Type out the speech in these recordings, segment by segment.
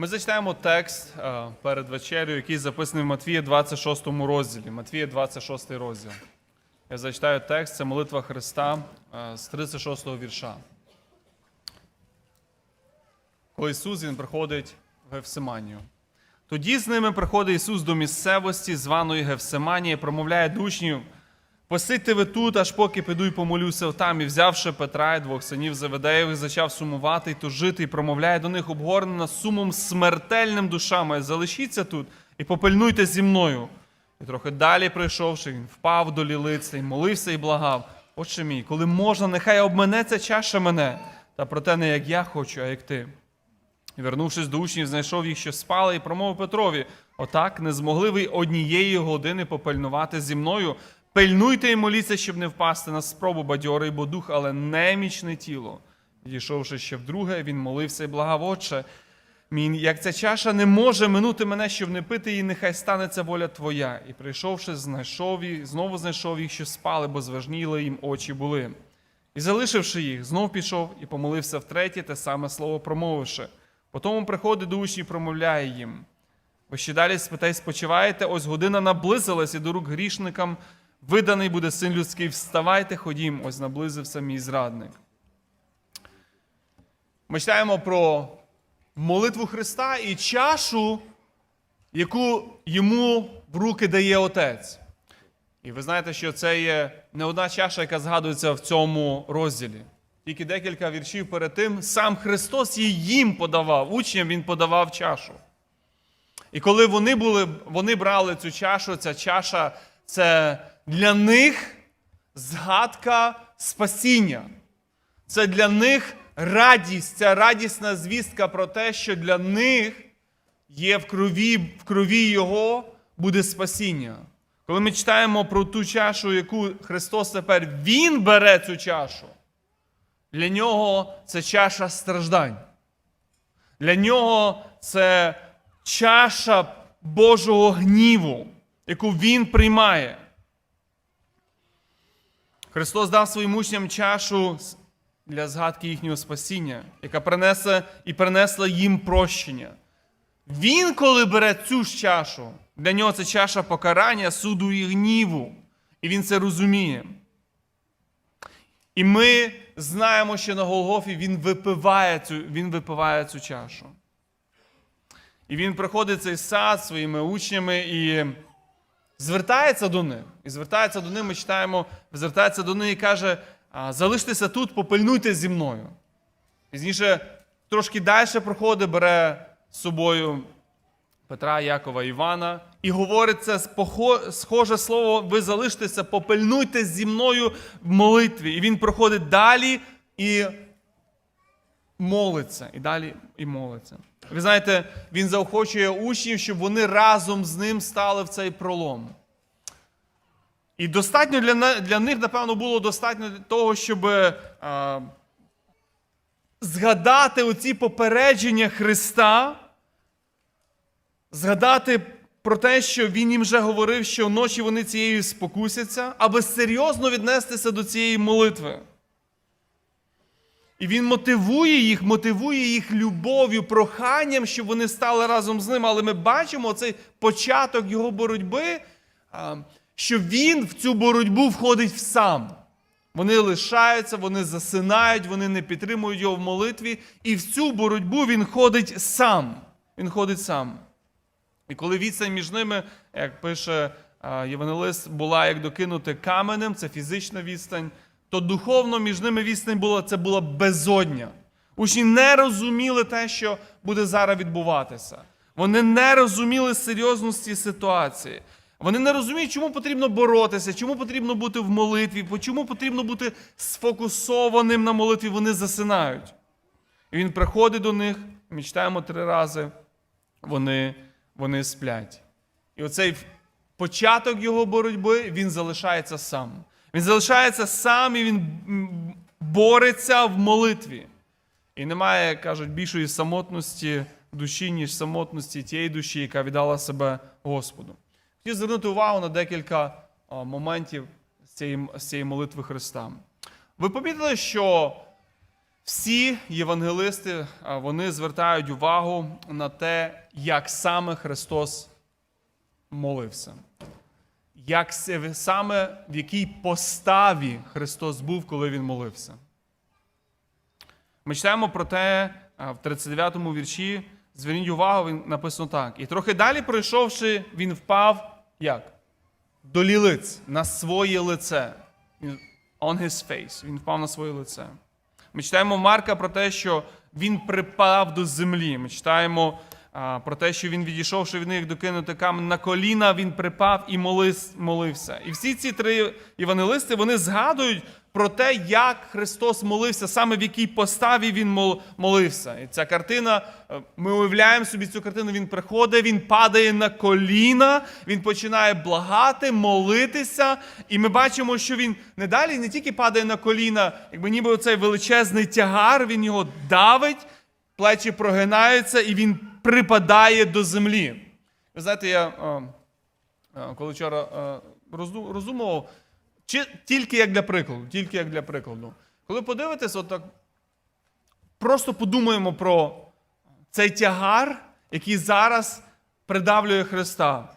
Ми зачитаємо текст е, перед вечерею, який записаний в Матвія 26 розділі. Матвія 26 розділ. Я зачитаю текст, це молитва Христа е, з 36 вірша. Коли Ісус він приходить в Гефсиманію. Тоді з ними приходить Ісус до місцевості, званої Гефсиманія, і промовляє учнів, Посидьте ви тут, аж поки піду й помолюся там. І взявши Петра і двох синів Заведеєвих, зачав сумувати й тужити, і промовляє до них обгорнена сумом смертельним душами. Залишіться тут і попильнуйте зі мною. І трохи далі прийшовши, він впав до лілиці, і молився і благав. Отче мій, коли можна, нехай обменеться чаша мене, та проте не як я хочу, а як ти. І, вернувшись до учнів, знайшов їх, що спали, і промовив Петрові: Отак не змогли ви однієї години попильнувати зі мною. Пильнуйте і моліться, щоб не впасти на спробу бадьорий, бо дух, але немічне тіло. Дійшовши ще вдруге, він молився і благав, Отче, мій, як ця чаша не може минути мене, щоб не пити її, нехай станеться воля Твоя. І прийшовши, знайшов їх, знову знайшов їх, що спали, бо зважніли їм очі були. І залишивши їх, знов пішов і помолився втретє, те саме слово промовивши. Потім приходить до учнів і промовляє їм. Ви ще далі спитай, спочиваєте, ось година наблизилась, і до рук грішникам виданий буде син людський. Вставайте, ходім, ось наблизився мій зрадник. Ми читаємо про молитву Христа і чашу, яку йому в руки дає Отець. І ви знаєте, що це є не одна чаша, яка згадується в цьому розділі. Тільки декілька віршів перед тим сам Христос її їм подавав, учням Він подавав чашу. І коли вони були, вони брали цю чашу, ця чаша це для них згадка спасіння. Це для них радість, ця радісна звістка про те, що для них є в крові, в крові Його буде спасіння. Коли ми читаємо про ту чашу, яку Христос тепер Він бере цю чашу, для нього це чаша страждань. Для нього це чаша Божого гніву, яку Він приймає. Христос дав своїм учням чашу для згадки їхнього спасіння, яка принесе і принесла їм прощення. Він, коли бере цю ж чашу, для нього це чаша покарання, суду і гніву. І він це розуміє. І ми знаємо, що на Голгофі він випиває цю, він випиває цю чашу. І він приходить цей сад своїми учнями і звертається до них. І звертається до них, ми читаємо, звертається до них і каже: залиштеся тут, попильнуйте зі мною. Пізніше трошки далі проходить, бере з собою Петра, Якова, Івана і говорить це схоже слово, ви залиштеся, попильнуйте зі мною в молитві. І він проходить далі і молиться. І далі і молиться. Ви знаєте, він заохочує учнів, щоб вони разом з ним стали в цей пролом. І достатньо для, для них, напевно, було достатньо того, щоб е, згадати оці попередження Христа, згадати про те, що Він їм вже говорив, що вночі вони цією спокусяться, аби серйозно віднестися до цієї молитви. І він мотивує їх, мотивує їх любов'ю, проханням, щоб вони стали разом з ним. Але ми бачимо цей початок його боротьби, що він в цю боротьбу входить сам. Вони лишаються, вони засинають, вони не підтримують його в молитві. І в цю боротьбу він ходить сам. Він ходить сам. І коли відстань між ними, як пише Євангелист, була як докинути каменем, це фізична відстань, то духовно між ними відстань була це була безодня. Учні не розуміли те, що буде зараз відбуватися. Вони не розуміли серйозності ситуації. Вони не розуміють, чому потрібно боротися, чому потрібно бути в молитві, чому потрібно бути сфокусованим на молитві. Вони засинають. І він приходить до них, ми читаємо три рази, вони, вони сплять. І оцей початок його боротьби він залишається сам. Він залишається сам і він бореться в молитві. І немає, кажуть, більшої самотності душі, ніж самотності тієї душі, яка віддала себе Господу. Хотів звернути увагу на декілька моментів з цієї, з цієї молитви Христа. Ви помітили, що Всі євангелисти вони звертають увагу на те, як саме Христос молився. Як саме в якій поставі Христос був, коли Він молився. Ми читаємо про те в 39-му вірші. Зверніть увагу, він написано так. І трохи далі пройшовши, він впав як? До лілиць, на своє лице. On his face. Він впав на своє лице. Ми читаємо Марка про те, що він припав до землі. Ми читаємо про те, що він відійшовши від них докинути камінь на коліна, він припав і молився. І всі ці три євангелисти вони згадують про те, як Христос молився, саме в якій поставі він молився. І ця картина, е, ми уявляємо собі цю картину. Він приходить, він падає на коліна, він починає благати, молитися. І ми бачимо, що він не далі не тільки падає на коліна, якби ніби оцей величезний тягар, він його давить, плечі прогинаються, і він припадає до землі. Ви знаєте, я е, е, коли вчора е, роздумував, чи тільки як для прикладу, тільки як для прикладу. Коли подивитесь, отак, просто подумаємо про цей тягар, який зараз придавлює Христа.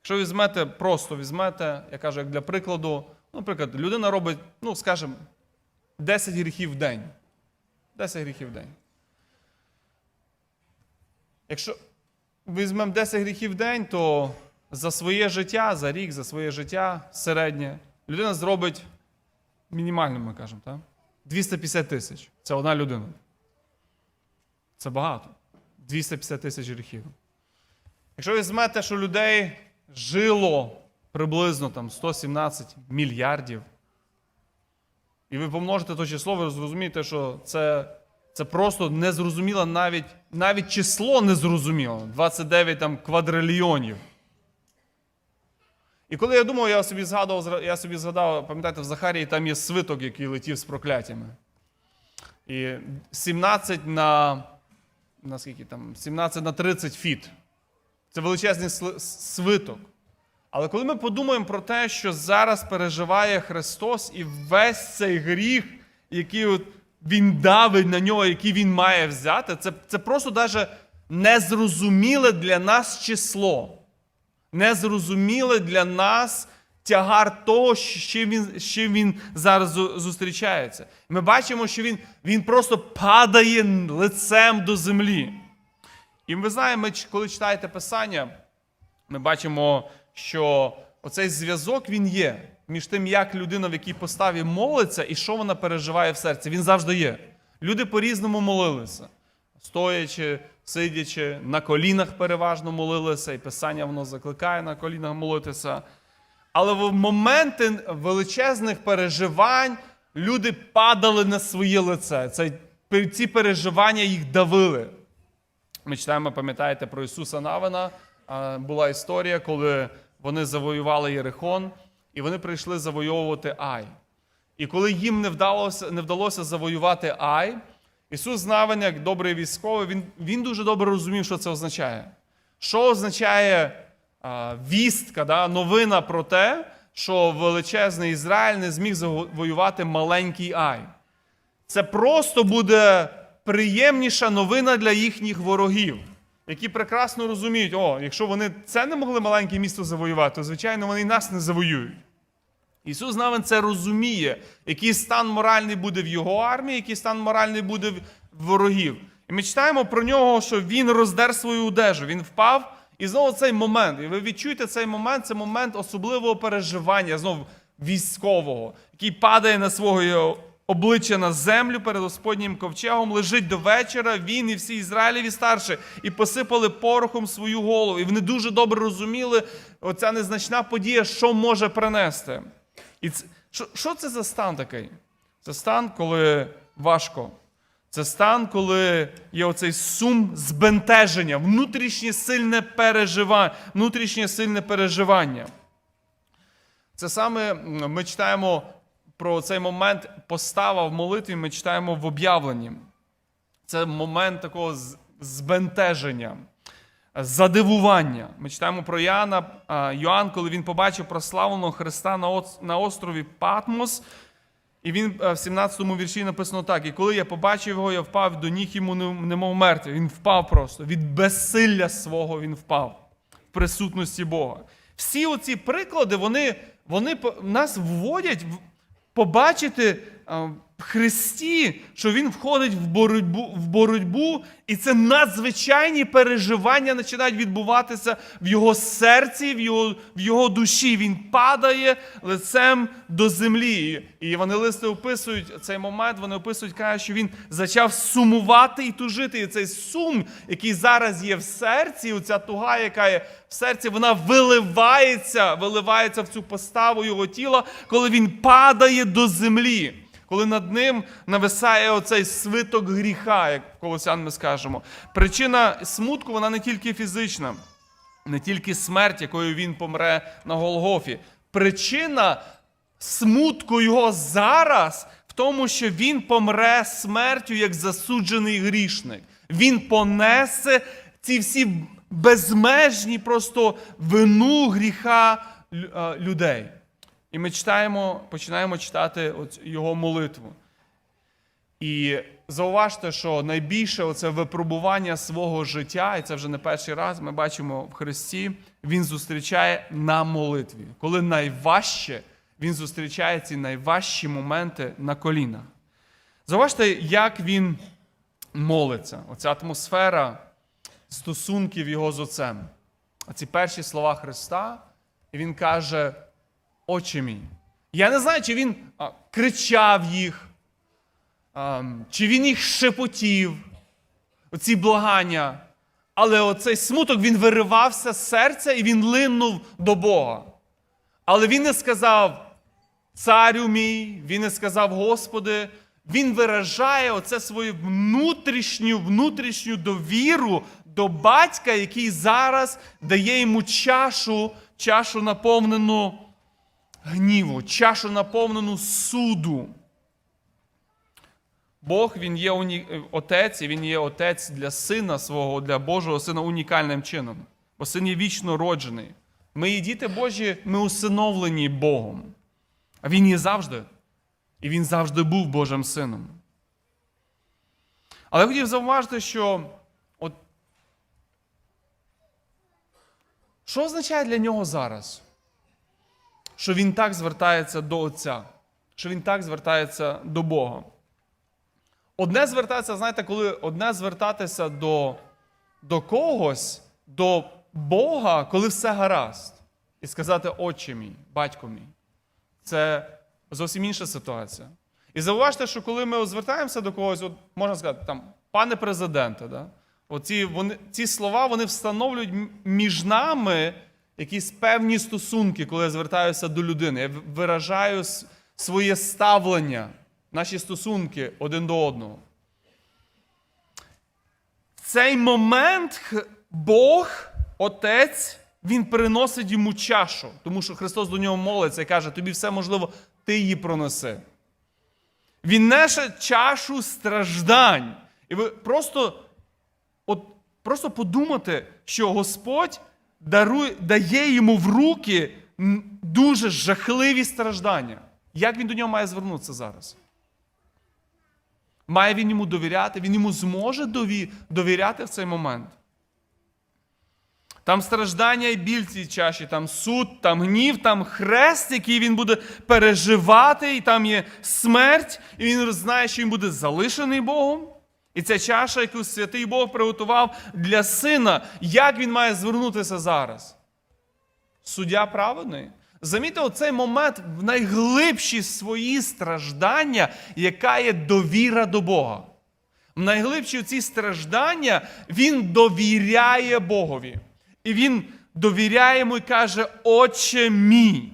Якщо візьмете, просто візьмете, я кажу, як для прикладу, наприклад, людина робить, ну, скажімо, 10 гріхів в день. 10 гріхів в день. Якщо візьмемо 10 гріхів в день, то за своє життя, за рік, за своє життя середнє, людина зробить мінімально, ми кажемо, так? 250 тисяч. Це одна людина. Це багато. 250 тисяч гріхів. Якщо візьмете, що людей жило приблизно там 117 мільярдів, і ви помножите то число, ви зрозумієте, що це, це просто незрозуміло навіть, навіть число незрозуміло. 29 там квадрильйонів. І коли я думав, я собі згадував, я собі згадав, пам'ятаєте, в Захарії там є свиток, який летів з прокляттями. І 17 на, на скільки там, 17 на 30 фіт. Це величезний свиток. Але коли ми подумаємо про те, що зараз переживає Христос і весь цей гріх, який Він давить на нього, який Він має взяти, це, це просто навіть незрозуміле для нас число. Незрозуміле для нас тягар того, з чим він, з чим він зараз зустрічається. Ми бачимо, що він, він просто падає лицем до землі. І ми знаємо, коли читаєте Писання, ми бачимо, що оцей зв'язок він є між тим, як людина, в якій поставі молиться, і що вона переживає в серці. Він завжди є. Люди по-різному молилися. Стоячи, сидячи, на колінах переважно молилися, і Писання воно закликає на колінах молитися. Але в моменти величезних переживань люди падали на своє лице. Це, ці переживання їх давили. Ми читаємо, пам'ятаєте, про Ісуса Навина. Була історія, коли вони завоювали Єрихон, і вони прийшли завойовувати Ай. І коли їм не вдалося, не вдалося завоювати Ай, Ісус Навин, як добрий військовий, він, він дуже добре розумів, що це означає. Що означає а, вістка, да, новина про те, що величезний Ізраїль не зміг завоювати маленький Ай. Це просто буде приємніша новина для їхніх ворогів, які прекрасно розуміють, о, якщо вони це не могли маленьке місто завоювати, то звичайно вони і нас не завоюють. Ісус навин це розуміє, який стан моральний буде в його армії, який стан моральний буде в ворогів. І ми читаємо про нього, що він роздер свою одежу, він впав. І знову цей момент, і ви відчуєте цей момент, це момент особливого переживання, знову військового, який падає на свого обличчя на землю перед Господнім ковчегом, лежить до вечора, він і всі Ізраїлеві старші, і посипали порохом свою голову. І вони дуже добре розуміли, оця незначна подія, що може принести. І це, що, що це за стан такий? Це стан, коли важко. Це стан, коли є оцей сум збентеження, внутрішнє сильне переживання, внутрішнє сильне переживання. Це саме ми читаємо про цей момент постава в молитві, ми читаємо в об'явленні. Це момент такого збентеження, задивування. Ми читаємо про Йоанна, а, Йоанн, коли він побачив прославленого Христа на острові Патмос. І він е, в 17-му вірші написано так: і коли я побачив його, я впав до ніг йому, немов мертвий. Він впав просто. Від безсилля свого він впав в присутності Бога. Всі оці приклади, вони, вони нас вводять побачити Христі, що Він входить в боротьбу, в боротьбу, і це надзвичайні переживання починають відбуватися в його серці, в його, в його душі. Він падає лицем до землі. І євангелисти описують цей момент, вони описують, кажуть, що він почав сумувати і тужити. І цей сум, який зараз є в серці, оця туга, яка є в серці, вона виливається, виливається в цю поставу його тіла, коли він падає до землі. Коли над ним нависає оцей свиток гріха, як колосян ми скажемо. Причина смутку вона не тільки фізична, не тільки смерть, якою він помре на Голгофі. Причина смутку його зараз в тому, що він помре смертю як засуджений грішник. Він понесе ці всі безмежні просто вину гріха людей. І ми читаємо, починаємо читати його молитву. І зауважте, що найбільше оце випробування свого життя, і це вже не перший раз, ми бачимо в Христі, він зустрічає на молитві. Коли найважче, він зустрічає ці найважчі моменти на колінах. Зауважте, як він молиться. Оця атмосфера стосунків його з отцем. Оці перші слова Христа, і він каже: Отче мій. Я не знаю, чи він а, кричав їх, а, чи він їх шепотів, оці благання. Але оцей смуток він виривався з серця і він линув до Бога. Але він не сказав царю мій, він не сказав Господи. Він виражає оце свою внутрішню, внутрішню довіру до батька, який зараз дає йому чашу, чашу наповнену гніву, чашу наповнену суду. Бог він є уні... отець, і він є отець для сина свого, для Божого сина унікальним чином. Бо син є вічно роджений. Ми є діти Божі, ми усиновлені Богом. А він є завжди. І він завжди був Божим сином. Але я хотів зауважити, що от, що означає для нього зараз? Що він так звертається до Отця, що він так звертається до Бога. Одне звертатися, знаєте, коли одне звертатися до, до когось, до Бога, коли все гаразд, і сказати Отче мій, батько мій. Це зовсім інша ситуація. І зауважте, що коли ми звертаємося до когось, от можна сказати, там, пане президенте, да? Оці, вони, ці слова вони встановлюють між нами якісь певні стосунки, коли я звертаюся до людини. Я виражаю своє ставлення, наші стосунки один до одного. В цей момент Бог, Отець, Він приносить йому чашу, тому що Христос до нього молиться і каже: тобі все можливо, ти її пронеси. Він несе чашу страждань. І ви просто, от, просто подумайте, що Господь дає йому в руки дуже жахливі страждання. Як він до нього має звернутися зараз? Має він йому довіряти? Він йому зможе довіряти в цей момент. Там страждання і біль цій чаші, там суд, там гнів, там хрест, який він буде переживати, і там є смерть, і він знає, що він буде залишений Богом. І ця чаша, яку святий Бог приготував для сина, як він має звернутися зараз? Суддя праведний. Замітьте, оцей момент в найглибші свої страждання, яка є довіра до Бога. В найглибші ці страждання він довіряє Богові. І він довіряє йому і каже: Отче мій.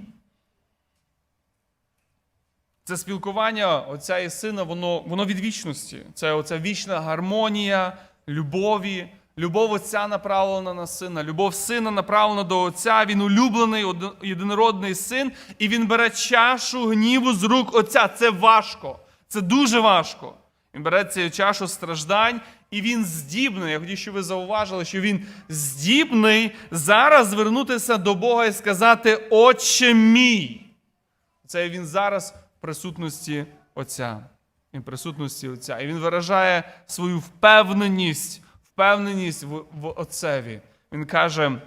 Це спілкування отця і сина, воно, воно від вічності. Це оця вічна гармонія, любові. Любов отця направлена на сина, любов сина направлена до отця. Він улюблений єдинородний син, і він бере чашу гніву з рук отця. Це важко. Це дуже важко. Він бере цю чашу страждань, і він здібний. Я хотів, щоб ви зауважили, що він здібний зараз звернутися до Бога і сказати: Отче мій. Це він зараз присутності Отця. В присутності Отця. І він виражає свою впевненість, впевненість в, в Отцеві. Він каже,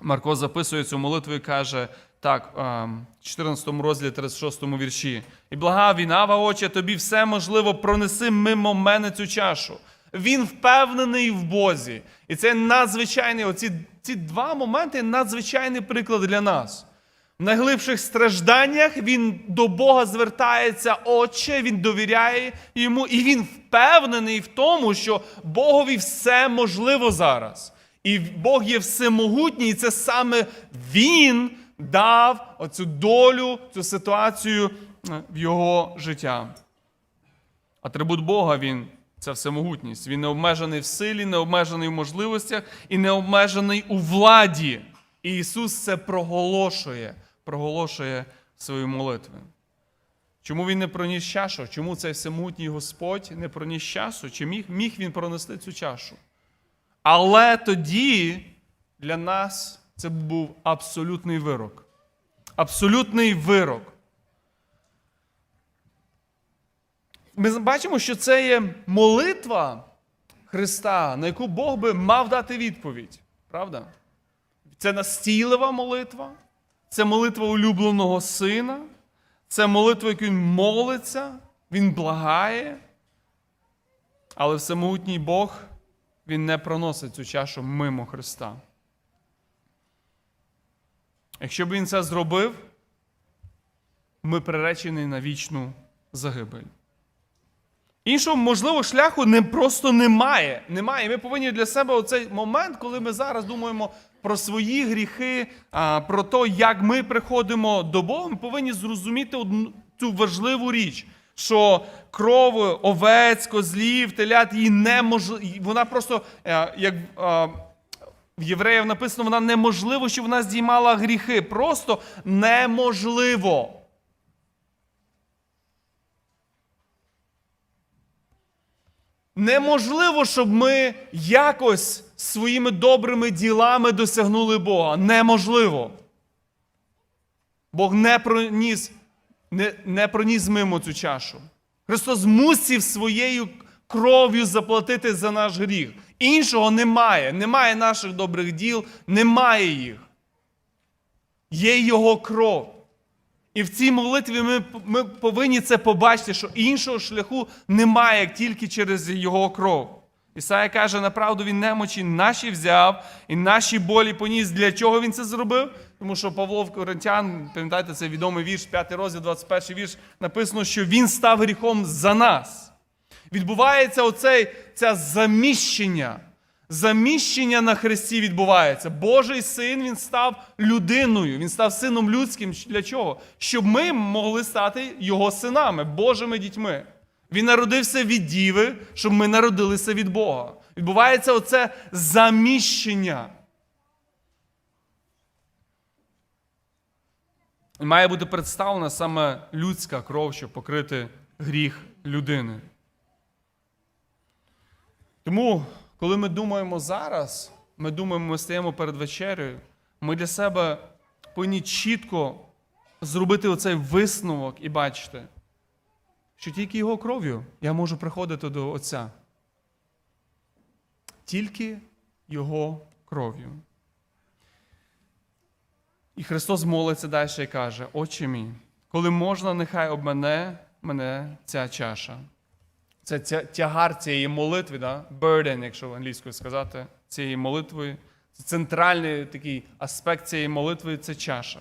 Марко записує цю молитву і каже, так, ем, в 14 розділі 36 вірші. І блага війнава, очі, тобі все можливо, пронеси мимо мене цю чашу. Він впевнений в Бозі. І це надзвичайний, оці ці два моменти надзвичайний приклад для нас. Найглибших стражданнях він до Бога звертається, Отче, він довіряє йому, і він впевнений в тому, що Богові все можливо зараз. І Бог є всемогутній, і це саме Він дав оцю долю, цю ситуацію е, в його життя. Атрибут Бога він це всемогутність. Він не обмежений в силі, не обмежений в можливостях і не обмежений у владі. І Ісус це проголошує, проголошує в своїй молитві. Чому він не проніс чашу? Чому цей всемогутній Господь не проніс часу? Чи міг, міг він пронести цю чашу? Але тоді для нас це був абсолютний вирок. Абсолютний вирок. Ми бачимо, що це є молитва Христа, на яку Бог би мав дати відповідь. Правда? Це настійлива молитва, це молитва улюбленого сина, це молитва, яку він молиться, він благає. Але всемогутній Бог він не проносить цю чашу мимо Христа. Якщо б він це зробив, ми приречені на вічну загибель. Іншого можливого шляху не просто немає. Немає. Ми повинні для себе оцей момент, коли ми зараз думаємо про свої гріхи, про те, як ми приходимо до Бога, ми повинні зрозуміти одну цю важливу річ, що кров овець, козлів, телят її неможливо. Вона просто е, як. е, В євреїв написано, вона неможливо, щоб вона здіймала гріхи. Просто неможливо. Неможливо, щоб ми якось своїми добрими ділами досягнули Бога. Неможливо. Бог не проніс, не, не проніс мимо цю чашу. Христос мусив своєю кров'ю заплатити за наш гріх. Іншого немає. Немає наших добрих діл, немає їх. Є Його кров. І в цій молитві ми, ми повинні це побачити, що іншого шляху немає, тільки через його кров. Ісая каже, направду він немочі наші взяв і наші болі поніс. Для чого він це зробив? Тому що Павло Коринтян, пам'ятаєте, це відомий вірш, 5 розділ, 21 вірш, написано, що він став гріхом за нас. Відбувається оцей, це заміщення. Заміщення на Христі відбувається. Божий син він став людиною, він став сином людським. Для чого? Щоб ми могли стати його синами, Божими дітьми. Він народився від діви, щоб ми народилися від Бога. Відбувається оце заміщення. І має бути представлена саме людська кров, щоб покрити гріх людини. Тому, коли ми думаємо зараз, ми думаємо, ми стаємо перед вечерею, ми для себе повинні чітко зробити оцей висновок і бачити, що тільки його кров'ю я можу приходити до Отця. Тільки його кров'ю. І Христос молиться далі і каже: Отче мій, коли можна, нехай обмене мене ця чаша. Це тя- тягар цієї молитви, да? burden, якщо англійською сказати, цієї молитви. Це центральний такий аспект цієї молитви це чаша.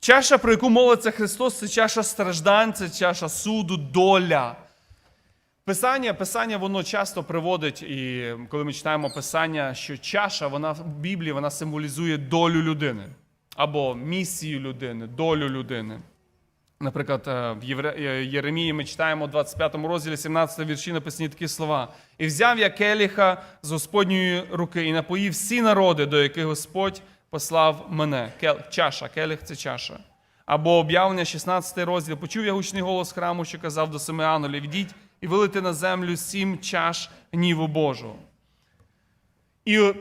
Чаша, про яку молиться Христос, це чаша страждань, це чаша суду, доля. Писання, Писання воно часто приводить, і коли ми читаємо Писання, що чаша вона в Біблії вона символізує долю людини або місію людини, долю людини. Наприклад, е, в е, Єремії ми читаємо в 25 розділі 17 вірші написані такі слова. І взяв я келіха з Господньої руки і напоїв всі народи, до яких Господь послав мене. Кел, чаша, келіх це чаша. Або об'явлення 16 розділ. Почув я гучний голос храму, що казав до семи ангелів, ідіть і вилити на землю сім чаш гніву Божого. І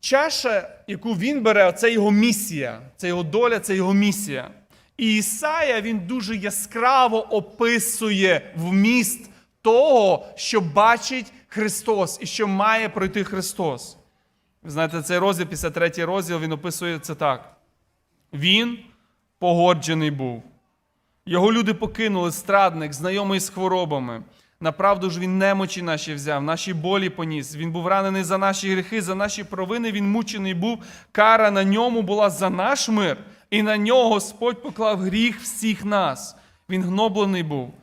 чаша, яку він бере, це його місія, це його доля, це його місія. І Ісая він дуже яскраво описує вміст того, що бачить Христос і що має пройти Христос. Ви знаєте, цей розділ, 53 розділ, він описує це так. Він погоджений був. Його люди покинули, страдник, знайомий з хворобами. Направду ж він немочі наші взяв, наші болі поніс. Він був ранений за наші гріхи, за наші провини. Він мучений був. Кара на ньому була за наш мир, і на нього Господь поклав гріх всіх нас. Він гноблений був,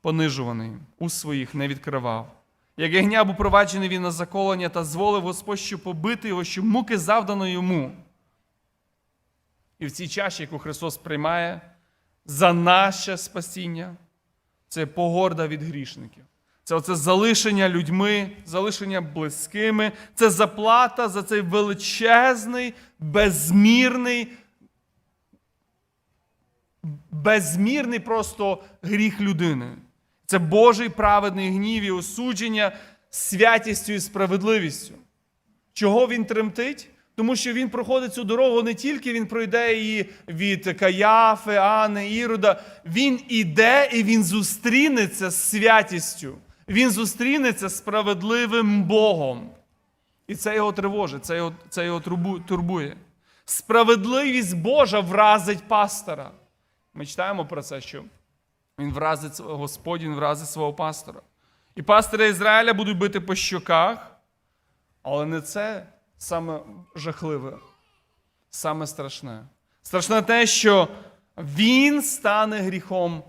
понижуваний, у своїх не відкривав. Як ягня був проваджений він на заколення та зволив Господь, що побити його, що муки завдано йому. І в цій чаші, яку Христос приймає за наше спасіння, це погорда від грішників. Це оце залишення людьми, залишення близькими, це заплата за цей величезний, безмірний, безмірний просто гріх людини. Це Божий праведний гнів і осудження святістю і справедливістю. Чого він тремтить? Тому що він проходить цю дорогу не тільки він пройде її від Каяфи, Анни, Ірода. Він іде і він зустрінеться з святістю. Він зустрінеться з справедливим Богом. І це його тривожить, це його, це його турбує. Справедливість Божа вразить пастора. Ми читаємо про це, що він вразить свого- Господь, він вразить свого пастора. І пастори Ізраїля будуть бити по щоках, але не це саме жахливе, саме страшне. Страшне те, що він стане гріхом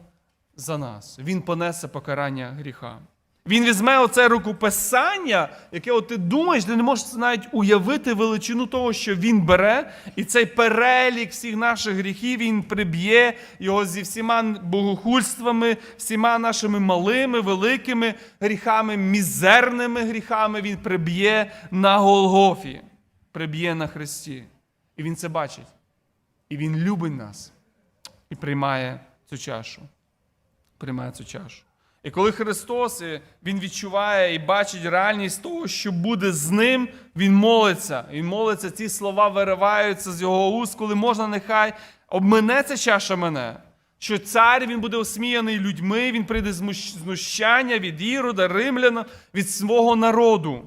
за нас. Він понесе покарання гріха. Він візьме оце рукописання, яке от ти думаєш, ти не можеш навіть уявити величину того, що він бере, і цей перелік всіх наших гріхів він приб'є його зі всіма богохульствами, всіма нашими малими, великими гріхами, мізерними гріхами. Він приб'є на Голгофі, приб'є на Христі. І він це бачить. І він любить нас і приймає цю чашу. Приймає цю чашу. І коли Христос Він відчуває і бачить реальність того, що буде з ним, Він молиться. Він молиться, ці слова вириваються з його уст, коли можна, нехай обмине ця чаша мене. Що цар він буде осміяний людьми, він прийде з знущання від Ірода, римляна, від свого народу.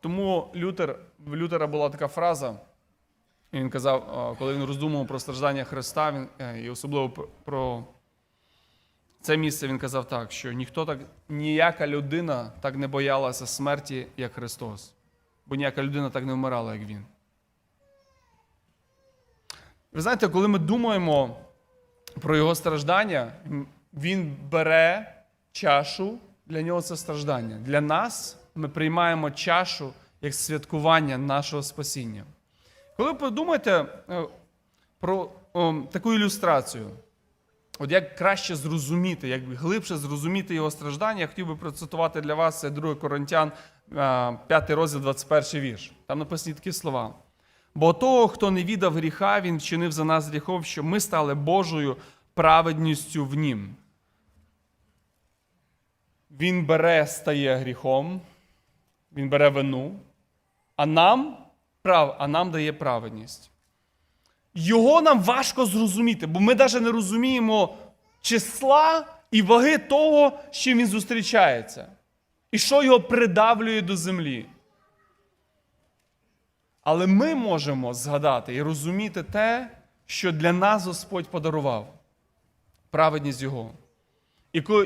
Тому Лютер, в Лютера була така фраза. І він казав, коли він роздумував про страждання Христа, він, е, і особливо про це місце, він казав так, що ніхто так, ніяка людина так не боялася смерті, як Христос. Бо ніяка людина так не вмирала, як Він. Ви знаєте, коли ми думаємо про його страждання, він бере чашу, для нього це страждання. Для нас ми приймаємо чашу як святкування нашого спасіння. Коли подумаєте е, про о, таку ілюстрацію, от як краще зрозуміти, як глибше зрозуміти його страждання, я хотів би процитувати для вас це 2 Коринтян, 5 розділ, 21 вірш. Там написані такі слова. Бо того, хто не віддав гріха, він вчинив за нас гріхом, щоб ми стали Божою праведністю в нім. Він бере, стає гріхом, він бере вину, а нам, прав, а нам дає праведність. Його нам важко зрозуміти, бо ми навіть не розуміємо числа і ваги того, з чим він зустрічається, і що його придавлює до землі. Але ми можемо згадати і розуміти те, що для нас Господь подарував праведність Його.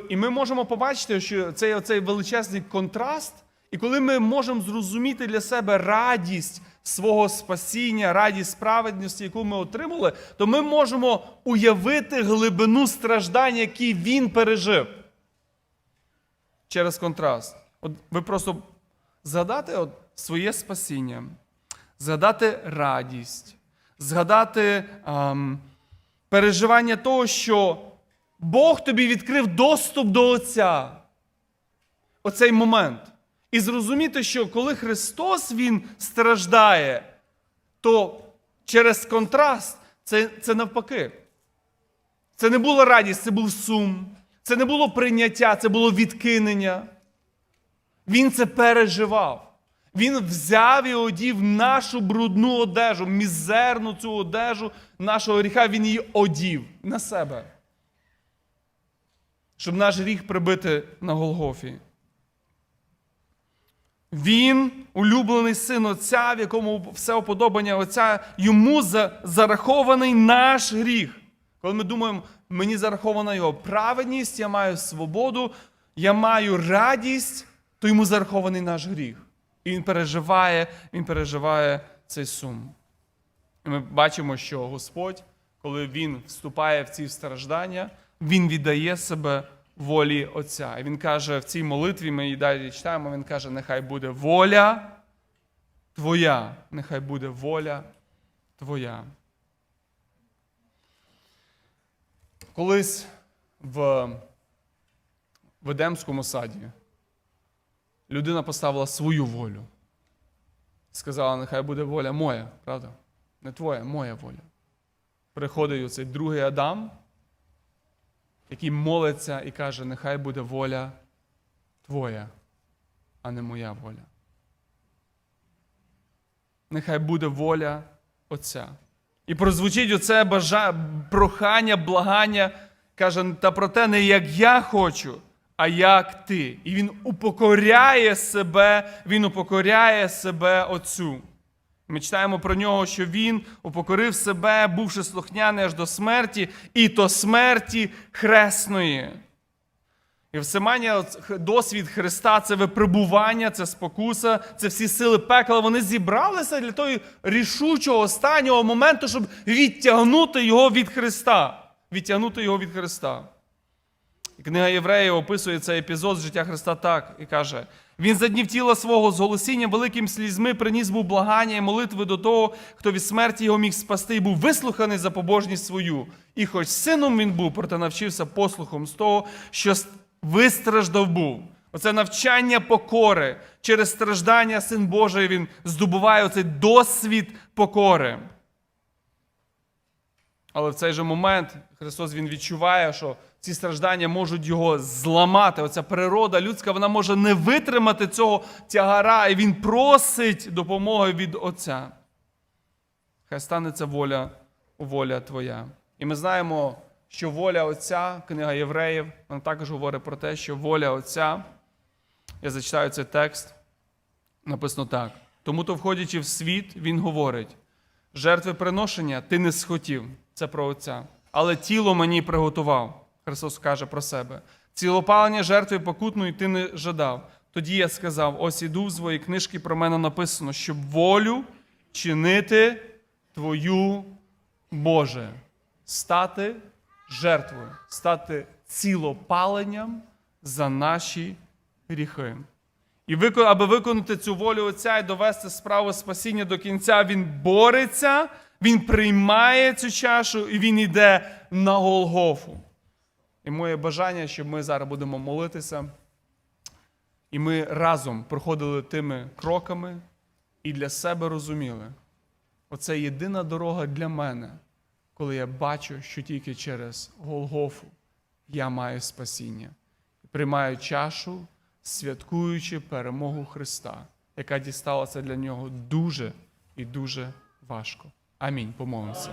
І, ми можемо побачити, що цей оцей величезний контраст, і коли ми можемо зрозуміти для себе радість свого спасіння, радість справедності, яку ми отримали, то ми можемо уявити глибину страждань, які він пережив через контраст. От ви просто згадати от своє спасіння, згадати радість, згадати ем, переживання того, що Бог тобі відкрив доступ до Отця. Оцей момент. І зрозуміти, що коли Христос Він страждає, то через контраст це, це навпаки. Це не була радість, це був сум. Це не було прийняття, це було відкинення. Він це переживав. Він взяв і одів нашу брудну одежу, мізерну цю одежу нашого гріха, він її одів на себе. Щоб наш гріх прибити на Голгофі. Він, улюблений син Отця, в якому все уподобання Отця, йому зарахований наш гріх. Коли ми думаємо, мені зарахована його праведність, я маю свободу, я маю радість, то йому зарахований наш гріх. І він переживає, він переживає цей сум. І ми бачимо, що Господь, коли Він вступає в ці страждання, Він віддає себе волі Отця. І він каже в цій молитві, ми її далі читаємо, він каже, нехай буде воля Твоя, нехай буде воля Твоя. Колись в, Едемському саді людина поставила свою волю. Сказала, нехай буде воля моя, правда? Не твоя, моя воля. Приходить оцей другий Адам, який молиться і каже, нехай буде воля твоя, а не моя воля. Нехай буде воля Отця. І прозвучить оце бажа... прохання, благання, каже, та проте не як я хочу, а як ти. І він упокоряє себе, він упокоряє себе Отцю. Ми читаємо про нього, що він упокорив себе, бувши слухняний аж до смерті, і то смерті хресної. І Всемання, досвід Христа це випробування, це спокуса, це всі сили пекла. Вони зібралися для того рішучого останнього моменту, щоб відтягнути його від Христа. Відтягнути його від Христа. І книга Євреїв описує цей епізод з життя Христа так і каже: Він за днів тіла свого з голосінням великим слізьми приніс був благання і молитви до того, хто від смерті його міг спасти, і був вислуханий за побожність свою. І хоч сином він був, проте навчився послухом з того, що вистраждав був. Оце навчання покори. Через страждання Син Божий він здобуває оцей досвід покори. Але в цей же момент Христос Він відчуває, що ці страждання можуть його зламати. Оця природа людська, вона може не витримати цього тягара, і він просить допомоги від Отця. Хай станеться воля воля Твоя. І ми знаємо, що воля Отця, книга Євреїв, вона також говорить про те, що воля Отця, я зачитаю цей текст, написано так. Тому то, входячи в світ, Він говорить: жертви приношення ти не схотів, це про Отця, але тіло мені приготував. Христос каже про себе. Цілопалення жертви покутної ти не жадав. Тоді я сказав: ось іду в своїй книжці про мене написано, щоб волю чинити Твою Боже, стати жертвою, стати цілопаленням за наші гріхи. І аби виконати цю волю Отця і довести справу спасіння до кінця, він бореться, він приймає цю чашу і він йде на Голгофу. І моє бажання, щоб ми зараз будемо молитися, і ми разом проходили тими кроками і для себе розуміли, оце єдина дорога для мене, коли я бачу, що тільки через Голгофу я маю спасіння. Приймаю чашу, святкуючи перемогу Христа, яка дісталася для нього дуже і дуже важко. Амінь. Помолимося.